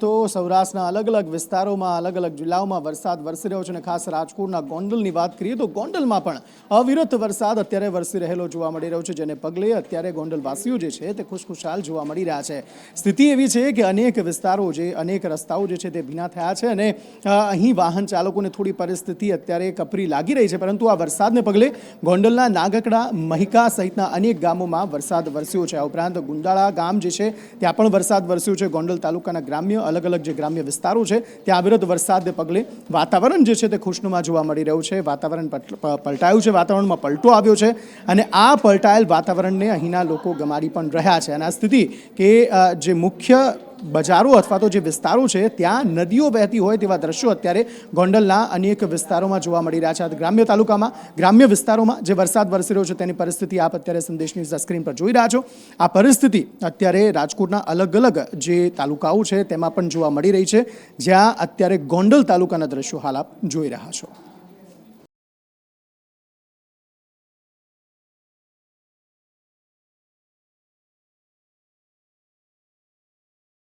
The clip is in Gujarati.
તો સૌરાષ્ટ્રના અલગ અલગ વિસ્તારોમાં, અલગ અલગ જિલ્લાઓમાં વરસાદ વરસી રહ્યો છે અને ખાસ રાજકોટના ગોંડલની વાત કરીએ તો ગોંડલમાં પણ અવિરત વરસાદ અત્યારે વરસી રહેલો જોવા મળી રહ્યો છે, જેને પગલે અત્યારે ગોંડલવાસીઓ જે છે તે ખુશખુશાલ જોવા મળી રહ્યા છે. સ્થિતિ એવી છે કે અનેક વિસ્તારો જે, અનેક રસ્તાઓ જે છે તે ભીના થયા છે અને અહીં વાહન ચાલકોને થોડી પરિસ્થિતિ અત્યારે કપરી લાગી રહી છે, પરંતુ આ વરસાદને પગલે ગોંડલના નાગકડા, મહિકા સહિતના અનેક ગામોમાં વરસાદ વરસ્યો છે. આ ઉપરાંત ગુંદાળા ગામ જે છે, ત્યાં પણ વરસાદ વરસ્યો છે. ગોંડલ તાલુકાના ગ્રામ્ય અલગ અલગ જે ગ્રામ્ય વિસ્તારો છે, ત્યાં અવિરત વરસાદને પગલે વાતાવરણ જે છે તે ખુશનુમા જોવા મળી રહ્યું છે. વાતાવરણ પલટાયું છે. વાતાવરણમાં પલટો આવ્યો છે અને આ પલટાયેલ વાતાવરણને અહીંના લોકો ગમાડી પણ રહ્યા છે. અને આ સ્થિતિ કે જે મુખ્ય બજારો અથવા તો જે વિસ્તારો છે, ત્યાં નદીઓ વહેતી હોય તેવા દ્રશ્યો અત્યારે ગોંડલના અનેક વિસ્તારોમાં જોવા મળી રહ્યા છે. ગ્રામ્ય તાલુકામાં, ગ્રામ્ય વિસ્તારોમાં જે વરસાદ વરસી રહ્યો છે તેની પરિસ્થિતિ આપ અત્યારે સંદેશની સ્ક્રીન પર જોઈ રહ્યા છો. આ પરિસ્થિતિ અત્યારે રાજકોટના અલગ અલગ જે તાલુકાઓ છે તેમાં પણ જોવા મળી રહી છે. જ્યાં અત્યારે ગોંડલ તાલુકાના દ્રશ્યો હાલ આપ જોઈ રહ્યા છો.